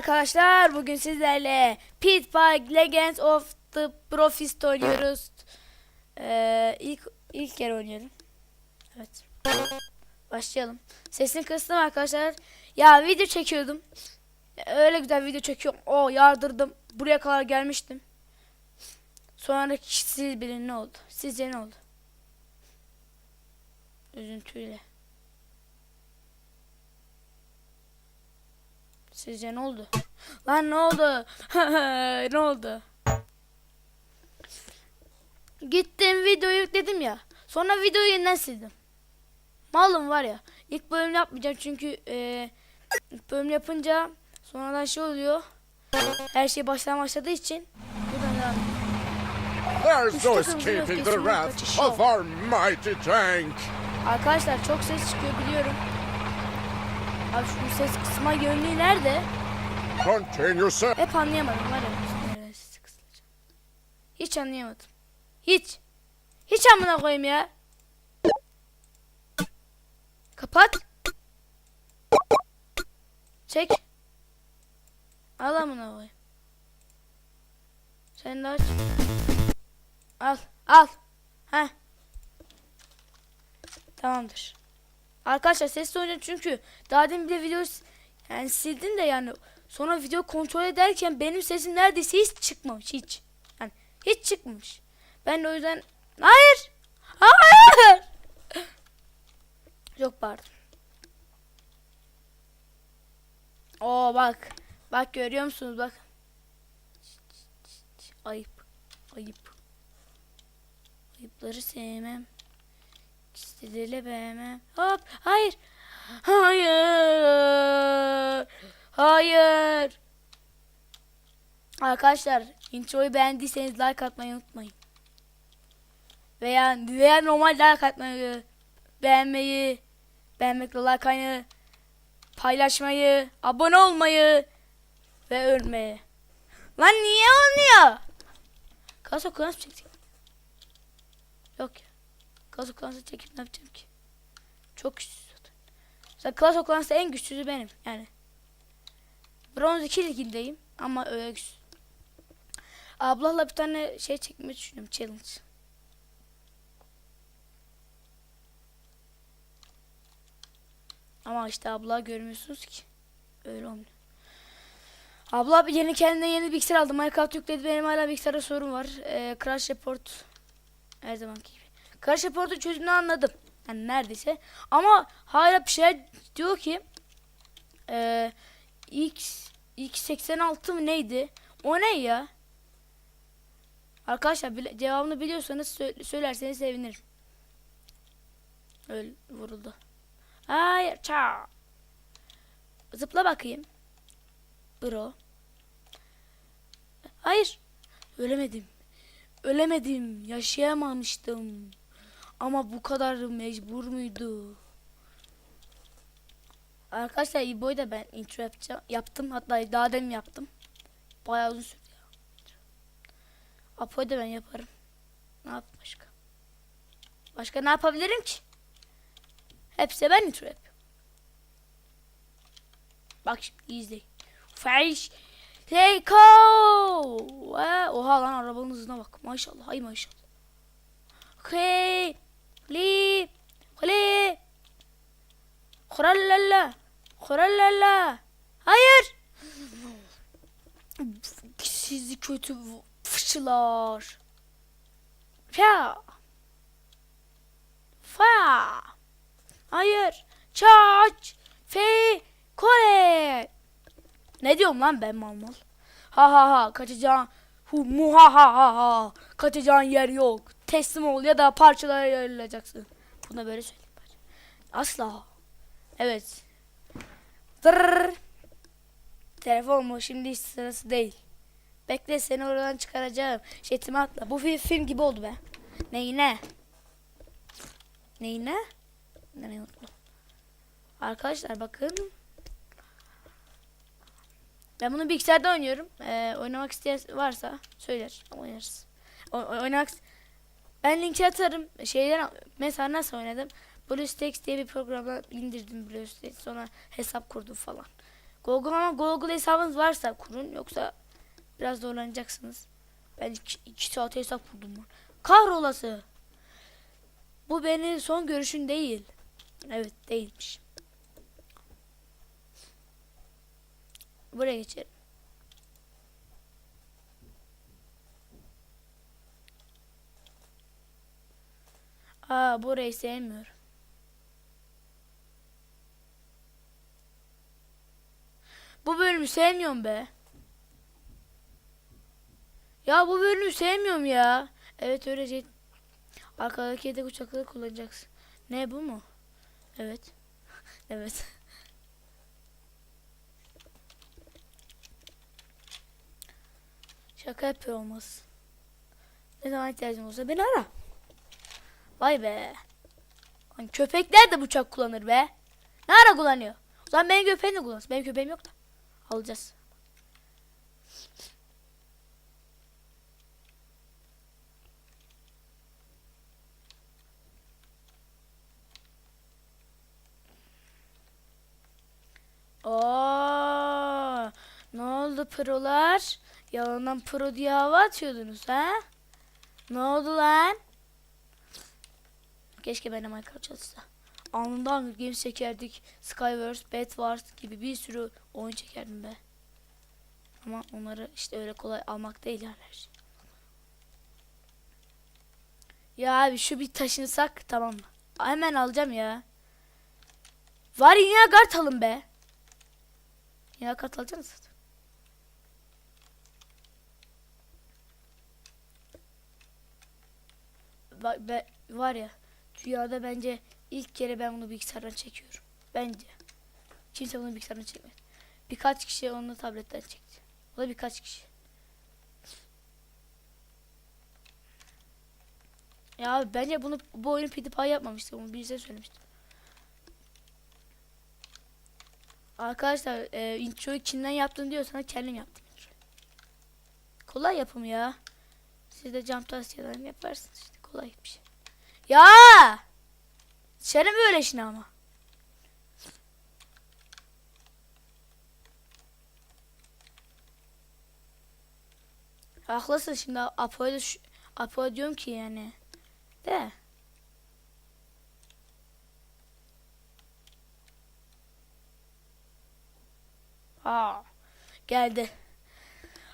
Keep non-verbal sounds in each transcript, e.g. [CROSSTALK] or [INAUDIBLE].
arkadaşlar. Bugün sizlerle Pitbike Legends of the Profist oynuyoruz. Ee, ilk ilk kere oynuyorum. Evet. Başlayalım. Sesini kıstım arkadaşlar. Ya video çekiyordum. Öyle güzel video çekiyorum. O yardırdım. Buraya kadar gelmiştim. Sonra siz bilin ne oldu? Sizce ne oldu? Üzüntüyle. Sizce ne oldu? Lan ne oldu? [LAUGHS] ne oldu? Gittim videoyu yükledim ya. Sonra videoyu yeniden sildim. Malım var ya. İlk bölüm yapmayacağım çünkü e, ilk bölüm yapınca sonradan şey oluyor. Her şey baştan başladığı için buradan devam edeyim. There's no Üç takım escaping the blok wrath geçişi of our mighty tank. Arkadaşlar çok ses çıkıyor biliyorum. Abi şu ses kısma yönlüğü nerede? Continue, sir. Hep anlayamadım var ya. sesi kısılacak. Hiç anlayamadım. Hiç. Hiç amına koyayım ya. Kapat. Çek. Al amına koyayım. Sen de aç. Al. Al. Heh. Tamamdır. Arkadaşlar sesli oynayacağım çünkü daha demin bile video yani sildim de yani sonra video kontrol ederken benim sesim neredeyse hiç çıkmamış hiç. Yani hiç çıkmamış. Ben de o yüzden hayır. Hayır. Yok pardon. Oo bak. Bak görüyor musunuz bak. Ayıp. Ayıp. Ayıpları sevmem. İstediğiyle beğenmem. Hop. Hayır. Hayır. Hayır. Arkadaşlar introyu beğendiyseniz like atmayı unutmayın. Veya veya normal like atmayı, beğenmeyi, beğenmekle like atmayı, paylaşmayı, abone olmayı ve ölmeyi. Lan niye olmuyor? Kasa kulağını çektik. Yok ya. Klas oklansa çekip ne yapacağım ki? Çok güçsüz zaten. Zaten klas oklansa en güçsüzü benim yani. Bronz 2 ligindeyim ama öyle güçsüz. Ablayla bir tane şey çekmeyi düşünüyorum challenge. Ama işte abla görmüyorsunuz ki. Öyle olmuyor. Abla yeni kendine yeni bilgisayar aldı. Minecraft yükledi. Benim hala bilgisayarda sorun var. Ee, Crash Report her zamanki. Crash Report'un çözümünü anladım. Yani neredeyse. Ama hala bir şeyler diyor ki ee, X X86 mı neydi? O ne ya? Arkadaşlar bile, cevabını biliyorsanız sö- söylerseniz sevinirim. Öyle vuruldu. Hayır. Ça. Zıpla bakayım. Bro. Hayır. Ölemedim. Ölemedim. Yaşayamamıştım. Ama bu kadar mecbur muydu? Arkadaşlar İbo'yu da ben intro yapacağım. Yaptım. Hatta daha demin yaptım. Bayağı uzun sürdü ya. Apo'yu da ben yaparım. Ne yap başka? Başka ne yapabilirim ki? Hepsi ben intro yapıyorum. Bak şimdi izleyin. Fahiş. Leyko. Oha lan arabanın hızına bak. Maşallah. Ay maşallah. Hey. Li. Li. Kurallala. Kurallala. Hayır. Sizi kötü fışılar. Fa. Fa. Hayır. Çaç. Fe. Kore. Ne diyorum lan ben mal mal. Ha ha ha kaçacağın. Hu mu ha ha ha. Kaçacağın yer yok. Teslim ol ya da parçalara yarılacaksın. Buna böyle söyleyeyim. Asla. Evet. Dırr. Telefon mu? Şimdi hiç sırası değil. Bekle seni oradan çıkaracağım. Jetimi atla. Bu film, film gibi oldu be. Neyine? Neyine? Nereye unuttum. Arkadaşlar bakın. Ben bunu bilgisayarda oynuyorum. Ee, oynamak isteyen varsa söyler. Oynarız. O- oynamak ben linki atarım. Şeyden mesela nasıl oynadım? BlueStacks diye bir programı indirdim BlueStacks. Sonra hesap kurdum falan. Google ama Google hesabınız varsa kurun yoksa biraz zorlanacaksınız. Ben iki, iki saat hesap kurdum. lan. Kahrolası. Bu benim son görüşün değil. Evet değilmiş. Buraya geçelim. Aa burayı sevmiyorum. Bu bölümü sevmiyorum be. Ya bu bölümü sevmiyorum ya. Evet öyle şey. Arkadaki yedek uçakları kullanacaksın. Ne bu mu? Evet. [LAUGHS] evet. Şaka yapıyor olmaz. Ne zaman ihtiyacın olsa beni ara. Vay be. Lan köpekler de bıçak kullanır be. Ne ara kullanıyor? O zaman benim köpeğim de kullansın. Benim köpeğim yok da. Alacağız. Oo, ne oldu prolar? Yalandan pro diye hava atıyordunuz ha? Ne oldu lan? Keşke benim Minecraft çalışsa. Anında Hunger Games çekerdik. Skywars, Bed Wars gibi bir sürü oyun çekerdim be. Ama onları işte öyle kolay almak değil yani şey. Ya abi şu bir taşınsak tamam mı? Hemen alacağım ya. Var yine kart alın be. Yine kart alacaksın zaten. Bak be, var ya dünyada bence ilk kere ben bunu bilgisayardan çekiyorum. Bence. Kimse bunu bilgisayardan çekmedi. Birkaç kişi onu tabletten çekti. O da birkaç kişi. Ya bence bunu bu oyunu PewDiePie yapmamıştı. Onu birisi söylemişti. Arkadaşlar e, introyu kimden yaptın diyorsanız kendim yaptım. Kolay yapım ya. Siz de cam tavsiyelerimi yaparsınız işte. Kolay bir şey. Ya! Dışarı böyle işini ama. Haklısın şimdi Apo'ya Apo'ya diyorum ki yani. De. Ha geldi.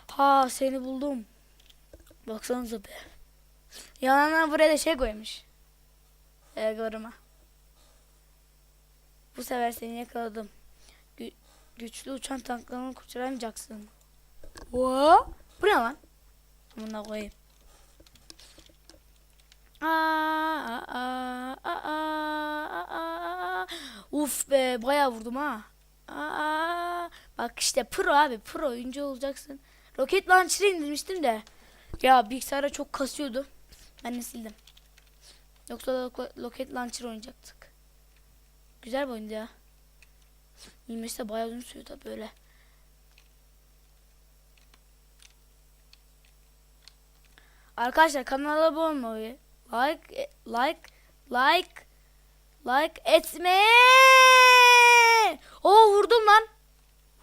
Ha seni buldum. Baksanıza be. Yanına buraya da şey koymuş. Egoruma. Bu sefer seni yakaladım. Gü- güçlü uçan tanklarını kurtaramayacaksın. What? Bu ne lan? Amına koyayım. Aa, aa, aa, aa, aa. Uf be bayağı vurdum ha. Aa, bak işte pro abi pro oyuncu olacaksın. Roket Launcher'ı indirmiştim de. Ya bilgisayara çok kasıyordu. Ben de sildim. Yoksa Lo- Launcher oynayacaktık. Güzel bir ya. İlmesi de bayağı uzun sürüyor da böyle. Arkadaşlar kanala abone olmayı, like, e, like, like, like etme. Oo vurdum lan.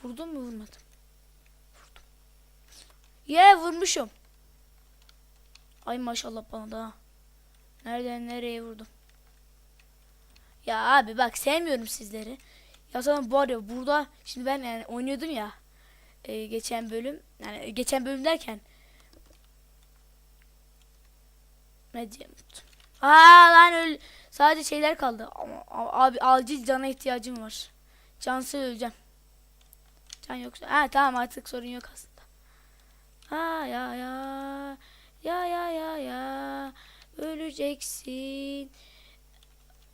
Vurdum mu vurmadım. Vurdum. Ye vurmuşum. Ay maşallah bana da. Nereden nereye vurdum. Ya abi bak sevmiyorum sizleri. Ya sana var ya burada şimdi ben yani oynuyordum ya. e, geçen bölüm yani geçen bölüm derken ne diyeyim. Aa lan öl sadece şeyler kaldı ama abi acil cana ihtiyacım var. Cansız öleceğim. Can yoksa ha tamam artık sorun yok aslında. Ha ya ya ya ya ya ya öleceksin.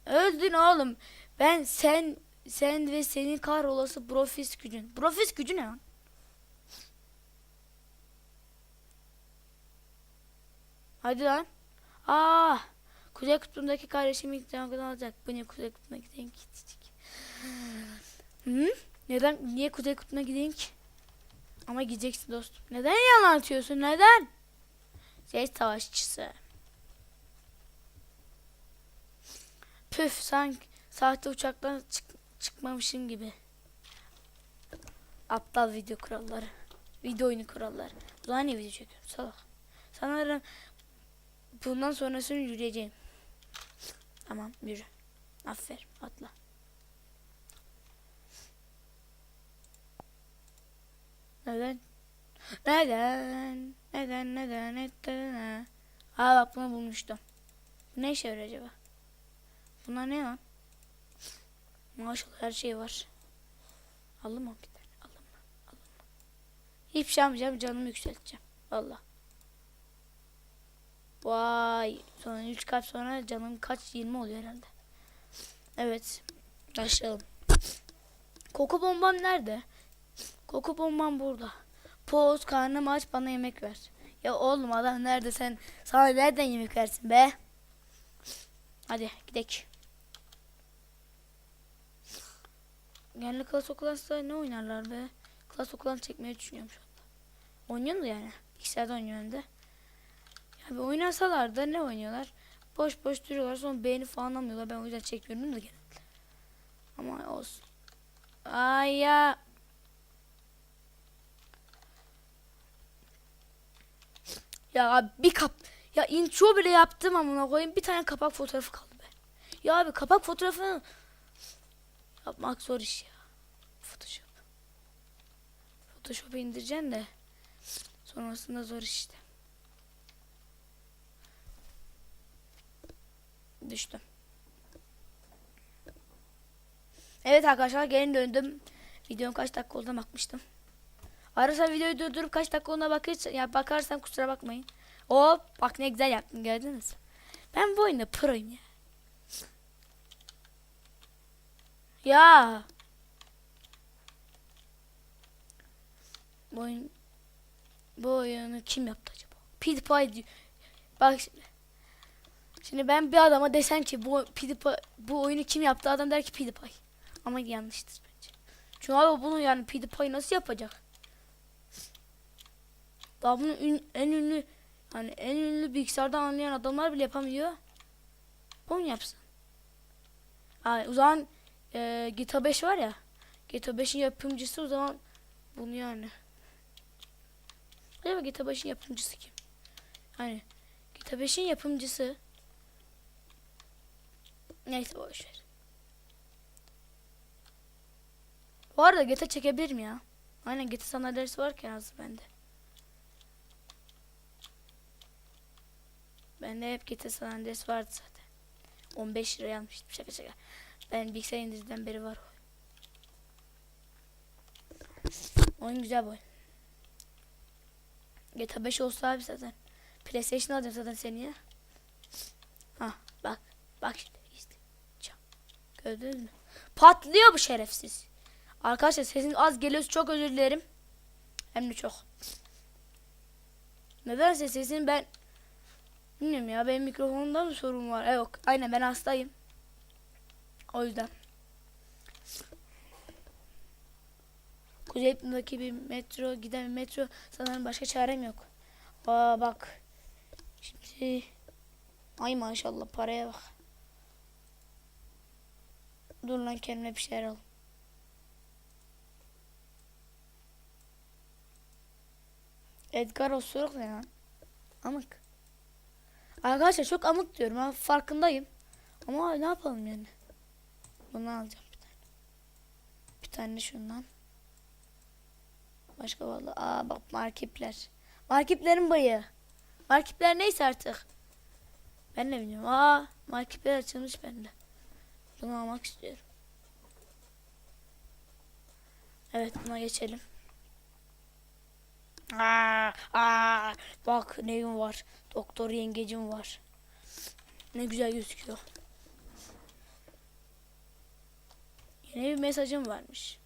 Öldün oğlum. Ben sen sen ve senin kahrolası profis gücün. Profis gücü ne lan? Hadi lan. Aa! Kuzey kutbundaki kardeşim canlıdan alacak. Bu ne kuzey kutbuna gideyim ki? Hı? Neden? Niye kuzey kutbuna gideyim ki? Ama gideceksin dostum. Neden yalan atıyorsun? Neden? Ses savaşçısı. Püf sanki sahte uçaktan çık çıkmamışım gibi. Aptal video kuralları. Video oyunu kuralları. Zaman niye video çekiyorum salak. Sanırım bundan sonrasını yürüyeceğim. Tamam yürü. Aferin atla. Neden? Neden? Neden? Neden? Neden? Aa bak bunu bulmuştum. Bu ne işe yarıyor acaba? Bunlar ne lan? Maşallah her şey var. Aldım mı bir tane? Aldım mı? Aldım mı? Hiçbir şey yapmayacağım. Canımı yükselteceğim. Valla. Vay. Sonra 3 kat sonra canım kaç? 20 oluyor herhalde. Evet. Başlayalım. Koku bombam nerede? Koku bombam burada. Poz karnım aç bana yemek ver. Ya oğlum adam nerede sen? Sana nereden yemek versin be? Hadi gidelim. Genelde klas oklansa ne oynarlar be? Klas oklan çekmeyi düşünüyorum şu anda. Oynuyor yani? Bilgisayarda oynuyor hem de. Ya bir oynasalar da ne oynuyorlar? Boş boş duruyorlar sonra beğeni falan almıyorlar. Ben o yüzden çekmiyorum da genelde. Ama olsun. Ay ya. Ya abi bir kap ya intro bile yaptım amına koyayım bir tane kapak fotoğrafı kaldı be. Ya abi kapak fotoğrafını yapmak zor iş ya. Photoshop. Photoshop'u indireceksin de sonrasında zor işte. Düştüm. Evet arkadaşlar geri döndüm. Videonun kaç dakika olduğuna bakmıştım. Arasa videoyu durdurup kaç dakika olduğuna bakırsan, ya bakarsan kusura bakmayın. Hop bak ne güzel yaptım gördünüz? Ben bu oyunda proyum ya. Ya. Bu oyun bu oyunu kim yaptı acaba? PewDiePie diyor. Bak şimdi. Şimdi ben bir adama desem ki bu PewDiePie, bu oyunu kim yaptı? Adam der ki PewDiePie. Ama yanlıştır bence. Çünkü abi bunu yani PewDiePie nasıl yapacak? Daha bunu en ünlü hani en ünlü bilgisayardan anlayan adamlar bile yapamıyor. Bunu yapsın. Ha, o zaman e, GTA 5 var ya. GTA 5'in yapımcısı o zaman bunu yani. Acaba GTA 5'in yapımcısı kim? Hani GTA 5'in yapımcısı Neyse boş ver. Bu arada GTA çekebilirim ya. Aynen GTA sandalyesi var ki az bende. Bende hep GTA sandalyesi vardı zaten. 15 liraya almıştım şaka şaka. Ben bilgisayar indirdiğinden beri var o. Oyun güzel bu oyun. GTA 5 olsa abi zaten. PlayStation alacağım zaten seneye. Ha bak. Bak şimdi. işte. Çak. Gördünüz mü? Patlıyor bu şerefsiz. Arkadaşlar sesin az geliyor. Çok özür dilerim. Hem de çok. Nedense sesin ben bilmiyorum ya benim mikrofonumda mı sorun var? E, Yok. Aynen ben hastayım. O yüzden. Kuzey İpni'deki bir metro giden bir metro sanırım başka çarem yok. Aa bak. Şimdi ay maşallah paraya bak. Dur lan kendime bir şeyler al. Edgar Osuruk ne lan? Amık. Arkadaşlar çok amık diyorum ha farkındayım. Ama ne yapalım yani. Bunu alacağım bir tane. Bir tane şundan. Başka vallahi. Aa bak markipler. Markiplerin bayı. Markipler neyse artık. Ben de bilmiyorum. Aa markipler açılmış bende. Bunu almak istiyorum. Evet buna geçelim. Aa, aa, bak neyim var. Doktor yengecim var. Ne güzel gözüküyor. Yeni bir mesajım varmış.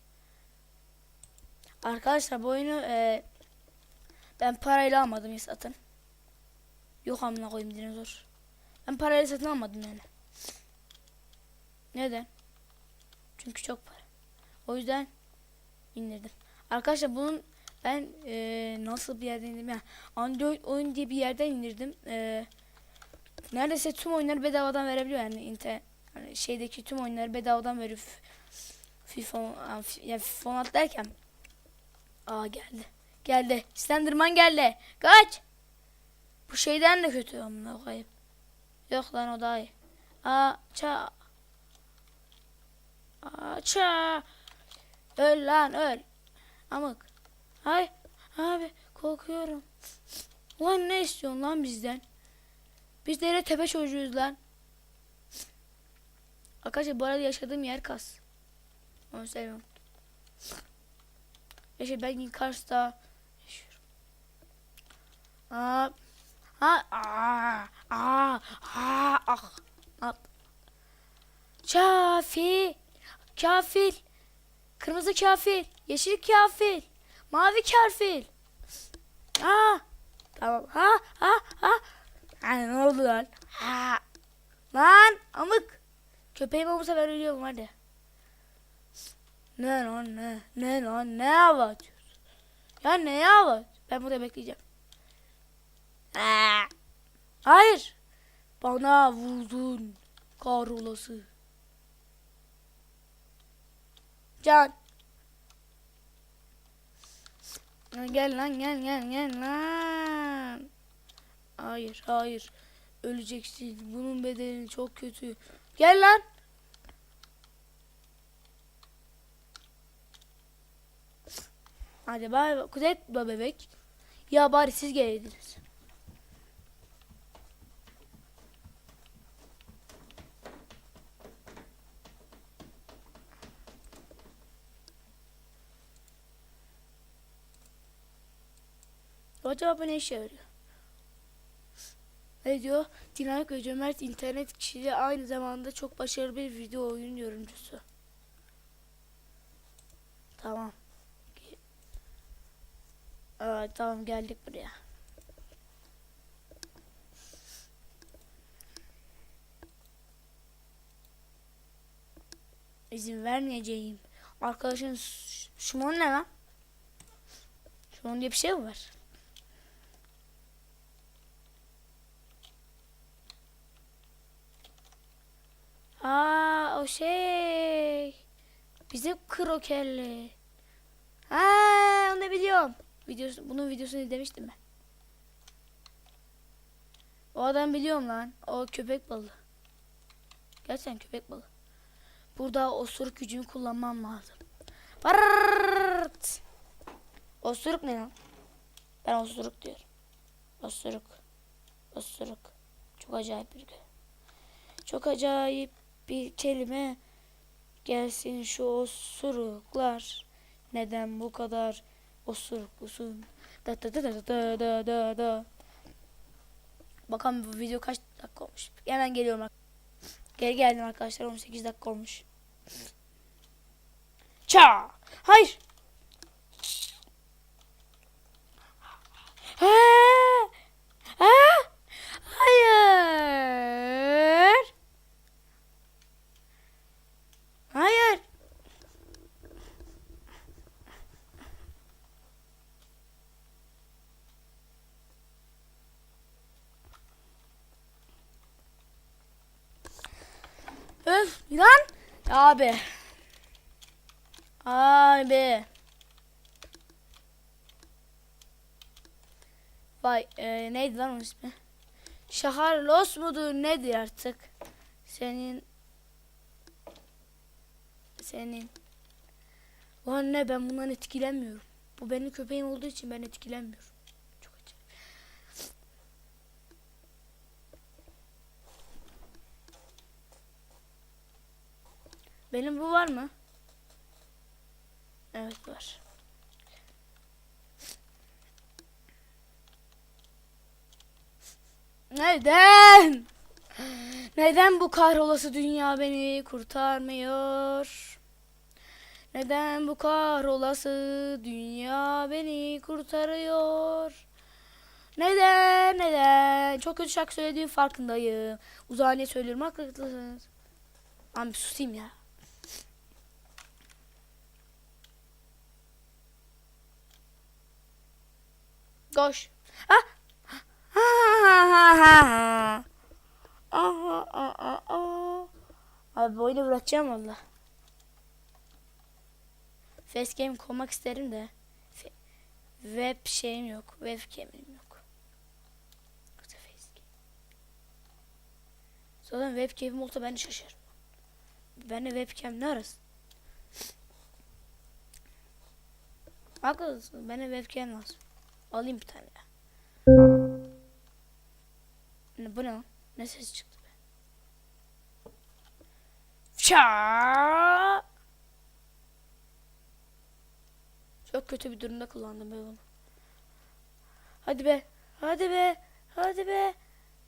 Arkadaşlar bu oyunu e, ben parayla almadım satın. Yok amına koyayım dinozor. Ben parayla satın almadım yani. Neden? Çünkü çok para. O yüzden indirdim. Arkadaşlar bunun ben e, nasıl bir yerden indirdim ya Android oyun diye bir yerden indirdim. E, neredeyse tüm oyunları bedavadan verebiliyor yani internet hani şeydeki tüm oyunları bedavadan veriyor. FIFA yani FIFA 16 derken Aa geldi. Geldi. Slenderman geldi. Kaç. Bu şeyden de kötü amına koyayım. Yok lan o daha iyi. Aça. Aça. Öl lan öl. Amık. Ay abi korkuyorum. Ulan ne istiyorsun lan bizden? Biz de tepe çocuğuyuz lan. Arkadaşlar bu arada yaşadığım yer kas. Onu seviyorum. Yaşa ben Kars'ta yaşıyorum. Aa, ha, aa, aa, aa, ah, ah. Kafi, kafil, kırmızı kafil, yeşil kafil, mavi kafil. Aa, tamam. Ha, ha, ha. Ha, ne oldu lan? Ha. Lan amık. Köpeğime bu sefer ölüyorum hadi. Ne lan ne? Ne lan ne hava atıyorsun? Ya ne hava? Ben burada bekleyeceğim. Aa! Hayır. Bana vurdun. Kahrolası. Can. Gel lan gel gel gel lan. Hayır hayır. Öleceksin. Bunun bedeli çok kötü. Gel lan. Hadi bay. Kuzey bebek. Ya bari siz geleydiniz. Acaba bu ne işe yarıyor? Ne diyor? Dinamik ve cömert internet kişiliği aynı zamanda çok başarılı bir video oyun yorumcusu. Tamam. Aa, tamam geldik buraya. İzin vermeyeceğim. Arkadaşın Ş- Şumon ne lan? Şumon diye bir şey mi var? Aa o şey. Bizim krokelli. Ha onu biliyorum. Videosu, bunun videosunu izlemiştim ben. O adam biliyorum lan. O köpek balığı. Gerçekten köpek balığı. Burada osuruk gücümü kullanmam lazım. Barırt. Osuruk ne lan? Ben osuruk diyorum. Osuruk. Osuruk. Çok acayip bir şey. Çok acayip bir kelime. Gelsin şu osuruklar. Neden bu kadar osuruklusun? Da da da da da da da da. Bakalım bu video kaç dakika olmuş. Hemen geliyorum. Geri geldim arkadaşlar 18 dakika olmuş. Ça! Hayır! Ha! Ha! Hayır! Hayır! Öf lan. Abi. Abi. Vay e, neydi lan onun ismi? Şahar Los mudur nedir artık? Senin senin Ulan ne ben bundan etkilenmiyorum. Bu benim köpeğim olduğu için ben etkilenmiyorum. Benim bu var mı? Evet var. Neden? Neden bu kahrolası dünya beni kurtarmıyor? Neden bu kahrolası dünya beni kurtarıyor? Neden neden? Çok kötü şarkı söylediğim farkındayım. Uzaniye söylüyorum haklısınız. Abi susayım ya. Koş. Ah. Ha ha ha ha ha. Aa. Abi oyunu bırakacağım valla. Facecam koymak isterim de. Web şeyim yok. Webcam'im yok. Zaten webcam'im olsa ben de şaşarım. Ben de webcam ne arasın? Haklısın. Bana webcam lazım. Alayım bir tane ya. Ne, bu ne? Ne ses çıktı be? Ça! Çok kötü bir durumda kullandım ben bunu. Hadi be. Hadi be. Hadi be.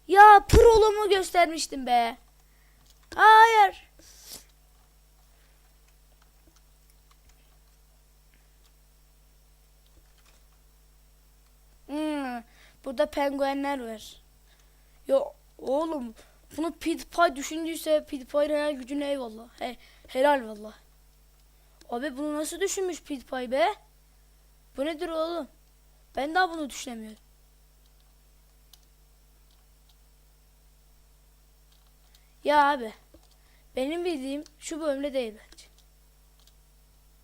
Ya prolumu göstermiştim be. Hayır. Hmm, burada penguenler var. Ya oğlum bunu PewDiePie düşündüyse PewDiePie'nin hayal gücüne eyvallah. He, helal valla. Abi bunu nasıl düşünmüş PewDiePie be? Bu nedir oğlum? Ben daha bunu düşünemiyorum. Ya abi. Benim bildiğim şu bölümde değil bence.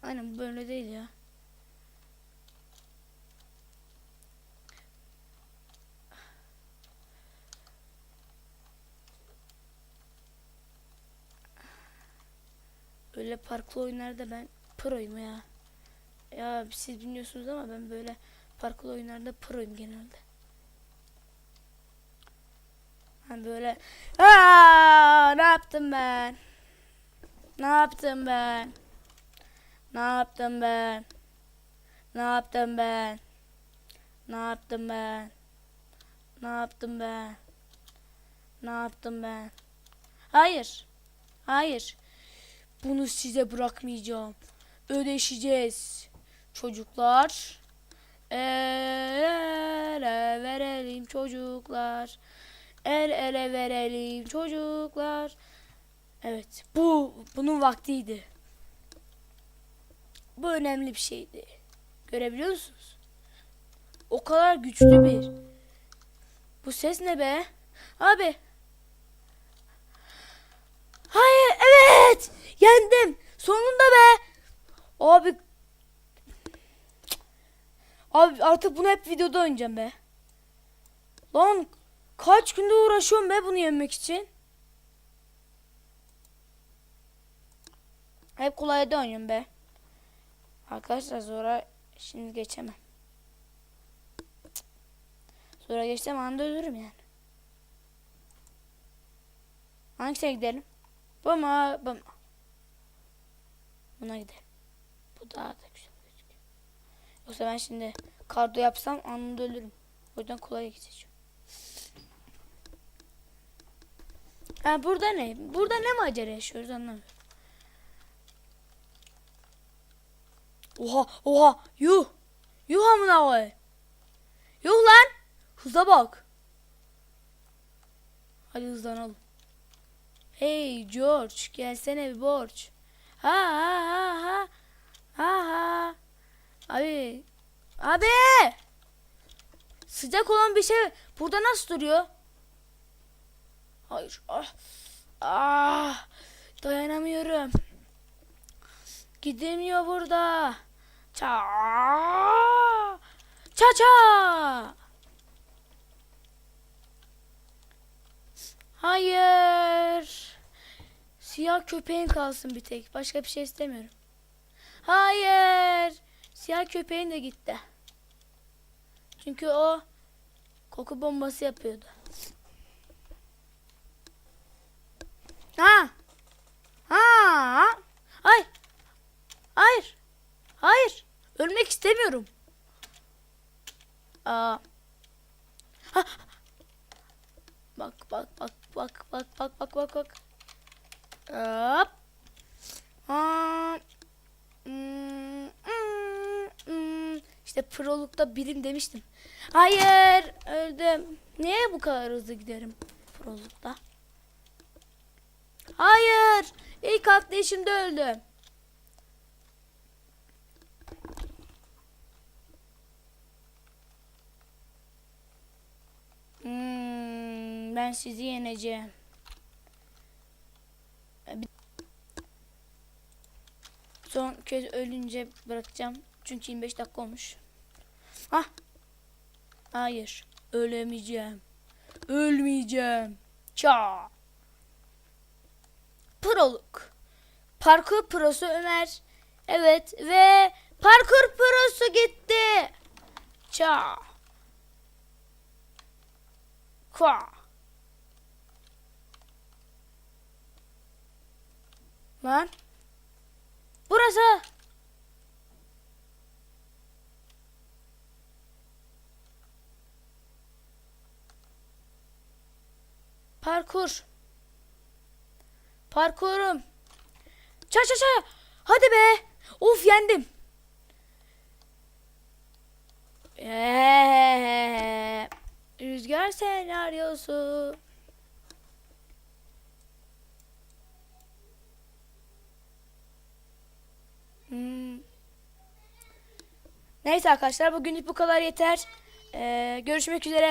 Aynen bu bölümde değil ya. Öyle parklı oyunlarda ben proyum ya. Ya siz bilmiyorsunuz ama ben böyle parklı oyunlarda proyum genelde. Ben böyle Aa, ne yaptım ben? Ne yaptım ben? Ne yaptım ben? Ne yaptım ben? Ne yaptım ben? Ne yaptım ben? Ne yaptım ben? Hayır. Hayır. Bunu size bırakmayacağım. Ödeşeceğiz. Çocuklar. El ele verelim çocuklar. El ele verelim çocuklar. Evet. Bu bunun vaktiydi. Bu önemli bir şeydi. Görebiliyor musunuz? O kadar güçlü bir. Bu ses ne be? Abi. Hayır, evet. Yendim. Sonunda be. Abi. Abi artık bunu hep videoda oynayacağım be. Lan kaç günde uğraşıyorum be bunu yenmek için. Hep kolayda oynuyorum be. Arkadaşlar zora şimdi geçemem. Zora geçsem anda ölürüm yani. Hangisine gidelim? Bu mu? Buna gidelim. Bu daha da güzel gözüküyor. Yoksa ben şimdi kardo yapsam anında ölürüm. O yüzden kolay geçeceğim. Ha burada ne? Burada ne macera yaşıyoruz anlamıyorum. Oha oha yuh. Yuh amına koy. Yuh lan. Hıza bak. Hadi hızlanalım. Hey George gelsene bir borç. Ha ha ha ha. Ha ha. Abi. Abi. Sıcak olan bir şey burada nasıl duruyor? Hayır. Ah. Ah. Dayanamıyorum. Gidemiyor burada. Ça. Ça ça. Hayır. Siyah köpeğin kalsın bir tek. Başka bir şey istemiyorum. Hayır. Siyah köpeğin de gitti. Çünkü o koku bombası yapıyordu. Ha. Ha. Ay. Hayır. Hayır. Ölmek istemiyorum. Aa. Ha. Bak bak bak bak bak bak bak bak bak. Hop. İşte prolukta birim demiştim. Hayır öldüm. Niye bu kadar hızlı giderim prolukta? Hayır. İlk atlayışımda öldüm. Hmm, ben sizi yeneceğim. Bir- Son kez ölünce bırakacağım. Çünkü 25 dakika olmuş. Hah. Hayır. Ölemeyeceğim. Ölmeyeceğim. Ça. Proluk. Parkur prosu Ömer. Evet ve parkur prosu gitti. Ça. Kwa. Lan. Burası. Parkur. Parkurum. Ça ça ça. Hadi be. Of yendim. Eee, rüzgar senaryosu. Hmm. Neyse arkadaşlar bugünlük bu kadar yeter. Ee, görüşmek üzere.